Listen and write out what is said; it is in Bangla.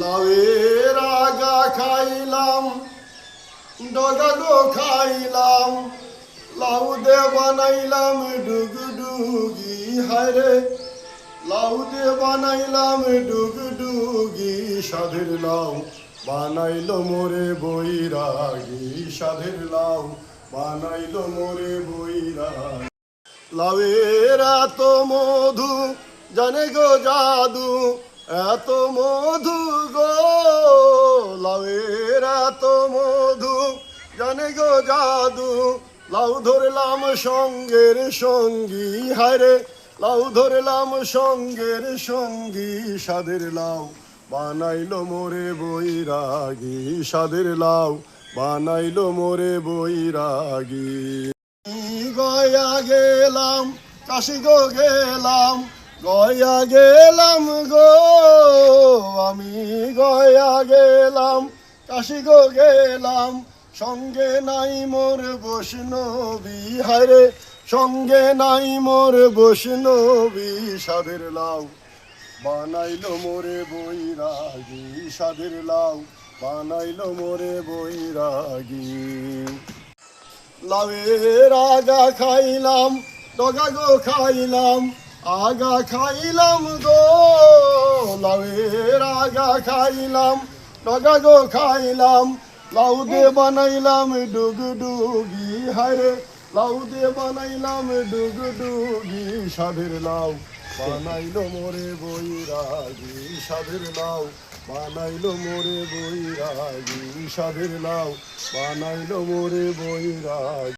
লাউয়ের আগা খাইলাম ডগাগো খাইলাম, লাউ দে বানাইলাম ডুগডুগি, হায়রে। লাউ দে বানাইলাম ডুগডুগি, সাধের লাউ বানাইলো মোরে বৈরাগী, সাধের লাউ বানাইলো মোরে বৈরাগী। লাউয়ের এত মধু, জানে গো জাদু, এত মধু জানে গো জাদু, লাউ ধরলাম সঙ্গের সঙ্গী হারে লাউ ধরলাম সঙ্গের সঙ্গী, সাদের লাউ বানাইলো মোরে বৈরাগী, সাদের লাউ বানাইলো মোরে বৈরাগী। গয়া গেলাম, কাশি গো গেলাম, গয়া গেলাম গো, আমি গয়া গেলাম, কাশি গো গেলাম সঙ্গে নাই মোর বৈষ্ণবী, হায়রে। সঙ্গে নাই মোর বৈষ্ণবী সাদের লাউ। বানাইলো মোরে বৈরাগী সাদের লাউ। বানাইলো মোরে বৈরাগী। লাউয়ের আগা খাইলাম, ডগা গো খাইলাম, আগা খাইলাম গো। লাউয়ের আগা খাইলাম, ডগা গো খাইলাম লাউ দে বানাইলাম ডুগ ডুগি হারে লাউ দে বানাইলাম ডুগ ডুগি সাধের লাউ। বানাইলো মোরে বৈরাগি, সাধের লাউ। বানাইলো মোরে বৈরাগি, সাধের লাউ। বানাইলো মোরে বৈরাগী।